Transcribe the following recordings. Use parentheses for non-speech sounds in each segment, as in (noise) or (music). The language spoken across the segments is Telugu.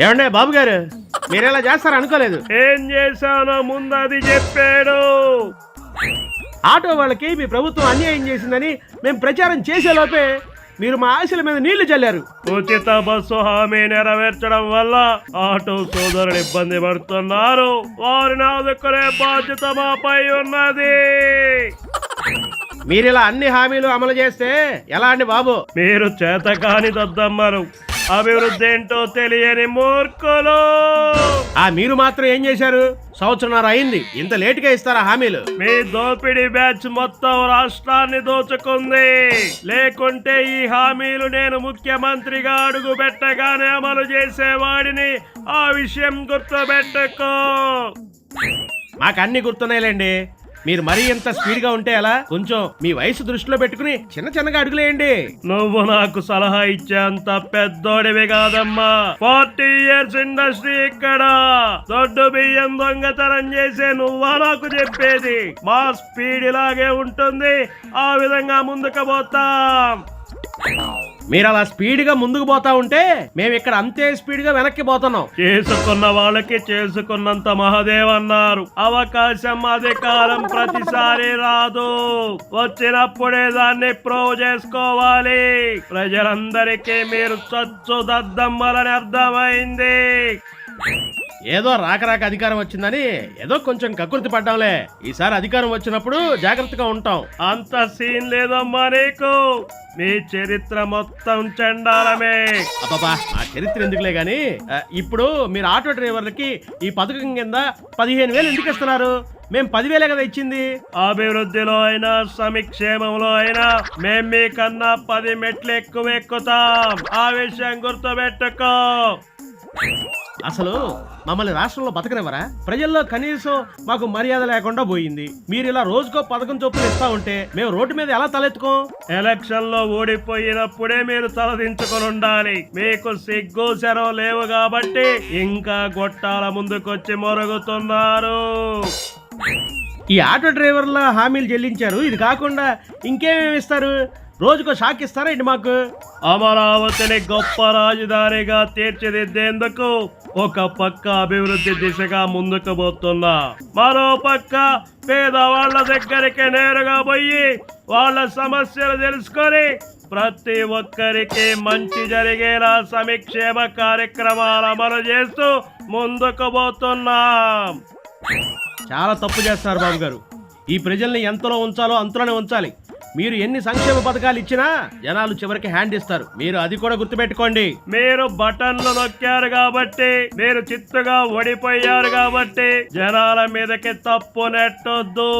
ఏమండే బాబు గారు? మీరు ఇలా చేస్తారు అనుకోలేదు. ఏం చేశానో ముందు అది చెప్పాడు. ఆటో వాళ్ళకి మీ ప్రభుత్వం అన్యాయం చేసిందని మేము ప్రచారం చేసేలోపే మీరు మా ఆశల మీద నీళ్ళు చల్లారు. ఉచిత బస్సు హామీ నెరవేర్చడం వల్ల ఆటో సోదరులు ఇబ్బంది పడుతున్నారు. వారిని ఆదుకునే బాధ్యత మాపై ఉన్నది. మీరు ఇలా అన్ని హామీలు అమలు చేస్తే ఎలా అండి బాబు? మీరు చేతకాని దద్దమ్మరు. అభివృద్ధి ఏంటో తెలియని మూర్ఖులు. ఆ మీరు మాత్రం ఏం చేశారు? సంవత్సరంన్నర అయింది. ఇంత లేటుగా ఇస్తారా హామీలు? మీ దోపిడీ బ్యాచ్ మొత్తం రాష్ట్రాన్ని దోచుకుంది. లేకుంటే ఈ హామీలు నేను ముఖ్యమంత్రిగా అడుగు పెట్టగానే అమలు చేసేవాడిని. ఆ విషయం గుర్తుపెట్టుకో. మాకు అన్ని గుర్తున్నాయిలేండి. మీరు మరీ ఇంత స్పీడ్గా ఉంటే ఎలా? కొంచెం మీ వయసు దృష్టిలో పెట్టుకుని చిన్న చిన్నగా అడుగులేయండి. నువ్వు నాకు సలహా ఇచ్చేంత పెద్దోడివి కాదమ్మా. ఫార్టీ ఇయర్స్ ఇండస్ట్రీ ఇక్కడ. దొడ్డు బియ్యం దొంగతనం చేసే నువ్వా నాకు చెప్పేది? మా స్పీడ్ ఇలాగే ఉంటుంది. ఆ విధంగా ముందుకు పోతాం. మీరు అలా స్పీడ్గా ముందుకు పోతా ఉంటే మేము ఇక్కడ అంతే స్పీడ్గా వెనక్కి పోతున్నాం. చేసుకున్న వాళ్ళకి చేసుకున్నంత మహాదేవ్ అన్నారు. అవకాశం అధికారం ప్రతిసారి రాదు. వచ్చినప్పుడే దాన్ని ప్రూవ్ చేసుకోవాలి. ప్రజలందరికీ మీరు చచ్చు దద్దమ్మలని అర్థమైంది. ఏదో రాక రాక అధికారం వచ్చిందని ఏదో కొంచెం కకృతి పడ్డాంలే. ఈసారి అధికారం వచ్చినప్పుడు జాగ్రత్తగా ఉంటాం. అంత సీన్ లేదమ్మా నీకు. మీ చరిత్ర మొత్తం చండాలమే. అబ్బాబా ఆ చరిత్ర ఎందుకులే గాని ఆ, ఇప్పుడు మీరు ఆటో డ్రైవర్లకి ఈ పథకం కింద పదిహేను వేలు ఎందుకు ఇస్తున్నారు? మేము పదివేలే కదా ఇచ్చింది. అభివృద్ధిలో అయినా సమిక్షేమంలో అయినా మేం మీకన్నా పది మెట్లు ఎక్కువ ఎక్కుతాం. ఆ విషయం గుర్తుపెట్టుకో. అసలు మమ్మల్ని రాష్ట్రంలో బతకనివ్వరా? ప్రజల్లో కనీసం మాకు మర్యాద లేకుండా పోయింది. మీరు ఇలా రోజుకో పథకం చొప్పున ఇస్తా ఉంటే మేము రోడ్డు మీద ఎలా తలెత్తుకోం? ఎలక్షన్లో ఓడిపోయినప్పుడే మీరు తలదించుకొని ఉండాలి. మీకు సిగ్గు శరం లేవు కాబట్టి ఇంకా గొట్టాల ముందుకొచ్చి మొరుగుతున్నారు. ఈ ఆటో డ్రైవర్ల హామీలు చెల్లించారు. ఇది కాకుండా ఇంకేమేమి ఇస్తారు? రోజుకో షాక్ ఇస్తారా ఇటు మాకు? అమరావతిని గొప్ప రాజధానిగా తీర్చిదిద్దేందుకు ఒక పక్క అభివృద్ధి దిశగా ముందుకు పోతున్నా. మరో పక్క పేదవాళ్ళ దగ్గరికి నేరుగా పోయి వాళ్ళ సమస్యలు తెలుసుకొని ప్రతి ఒక్కరికి మంచి జరిగేలా సంక్షేమ కార్యక్రమాలు అమలు చేస్తూ ముందుకు పోతున్నాం. చాలా తప్పు చేస్తున్నారు బాబు గారు ఈ ప్రజల్ని ఎంతలో ఉంచాలో అంతలోనే ఉంచాలి. మీరు ఎన్ని సంక్షేమ పథకాలు ఇచ్చినా జనాలు చివరికి హ్యాండ్ ఇస్తారు. మీరు అది కూడా గుర్తుపెట్టుకోండి. మీరు బటన్లు నొక్కారు కాబట్టి మీరు చిత్తుగా ఓడిపోయారు కాబట్టి జనాల మీదకి తప్పు నెట్టొద్దు.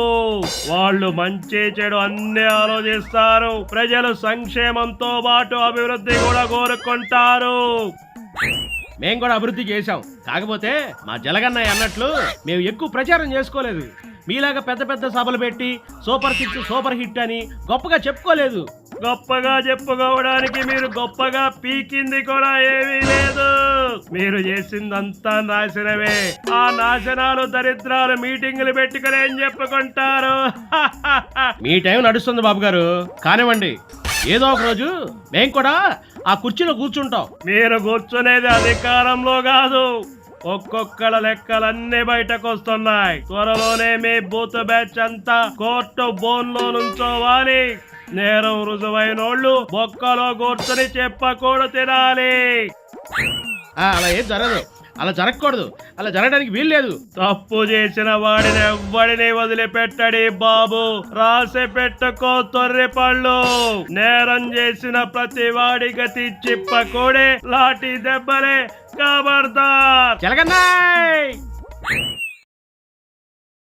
వాళ్ళు మంచి చెడు అన్ని ఆలోచిస్తారు. ప్రజలు సంక్షేమంతో పాటు అభివృద్ధి కూడా కోరుకుంటారు. మేము కూడా అభివృద్ధి చేశాం. కాకపోతే మా జలగన్నయ్య అన్నట్లు మేము ఎక్కువ ప్రచారం చేసుకోలేదు. మీలాగా పెద్ద పెద్ద సభలు పెట్టి సూపర్ సిక్స్ సూపర్ హిట్ అని గొప్పగా చెప్పుకోలేదు. గొప్పగా చెప్పుకోవడానికి మీరు గొప్పగా పీకింది కూడా ఏమీ లేదు. మీరు చేసిందంతా నాశనమే. ఆ నాశనాలు దరిద్రాలు మీటింగులు పెట్టుకుని ఏం చెప్పుకుంటారు? (laughs) మీ టైం నడుస్తుంది బాబు గారు. కానివ్వండి. ఏదో ఒక రోజు మేము కూడా ఆ కుర్చీలో కూర్చుంటాం. మీరు కూర్చునేది అధికారంలో కాదు. ఒక్కొక్కల లెక్కలన్నీ బయటకు వస్తున్నాయి త్వరలోనే మీ బూత్ బ్యాచ్ అంతా కోర్టు బోన్లో నుంచోవాలి. నేరం రుజువైనోళ్ళు బొక్కలో కూర్చొని చెప్పకూడదు తినాలి. అలా ఏం జరగదు. అలా జరగకూడదు. అలా జరగడానికి వీల్లేదు తప్పు చేసిన వాడిని ఎవ్వడిని వదిలిపెట్టడి బాబు. రాసి పెట్టుకో తొర్రి పళ్ళు. నేరం చేసిన ప్రతి వాడి గతి చిప్పకూడే లాఠీ దెబ్బలే ఖబర్దార్ జలగన్నాయ్